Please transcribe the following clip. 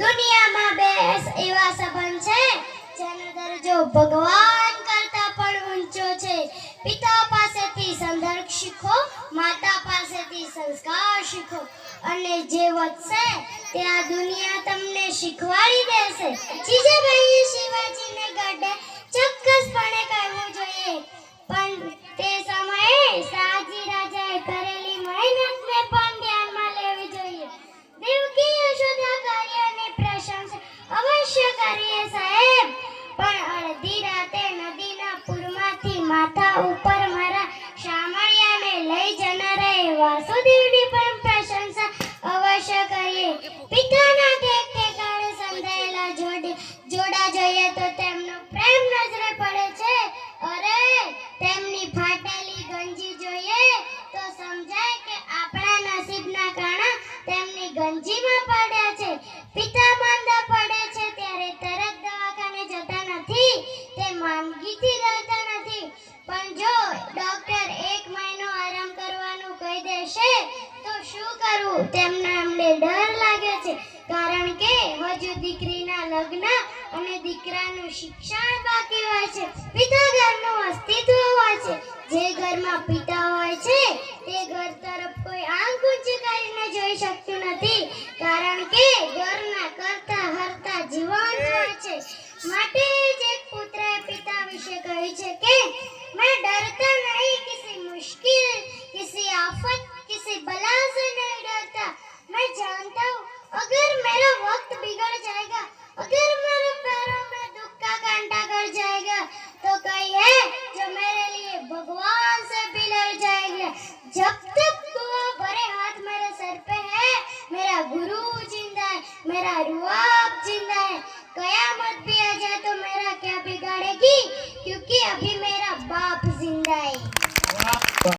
દુનિયામાં બે એવા સંબંધ છે, જેનો દરજ્જો ભગવાન કરતા પણ ઊંચો છે. પિતા પાસેથી સંદર્ભ શીખો, માતા પાસેથી સંસ્કાર શીખો. અને જે વધશે ત્યાં દુનિયા તમને શીખવાડી દેશે. જીજાભાઈએ શિવાજીને ગઢે ચોક્કસપણે કહેવું જોઈએ. કરીએ સાહેબ. પણ અડધી રાતે નદીના પુરમાંથી માથા ઉપર મારા શામળિયાને લઈ જનારે વાસુદેવની પણ પ્રશંસા અવશ્ય કરીએ. પિતાના ઠેક ઠેકાણે સંધાયેલા જોડે જોડા જોઈએ તો તેમનો પ્રેમ નજરે પડે છે. અરે, તેમની ફાટેલી ગંજી જોઈએ તો સમજાય કે આપણા નસીબના કાણા તેમની ગંજીમાં તેમને તેમના અમને ડર લાગે છે. કારણ કે હજુ દીકરીના લગ્ન અને દીકરાનું શિક્ષણ બાકી હોય છે. પિતા ઘરનું અસ્તિત્વ હોય છે. જે ઘરમાં પિતા હોય છે, તે ઘર તરફ કોઈ આંખ ઊંચી કરીને જોઈ શકતું નથી. કારણ કે ઘરના કરતા હરતા જીવન હોય છે. માટે मेरा रुआब जिंदा है कयामत भी आ जाए तो मेरा क्या बिगाड़ेगी क्योंकि अभी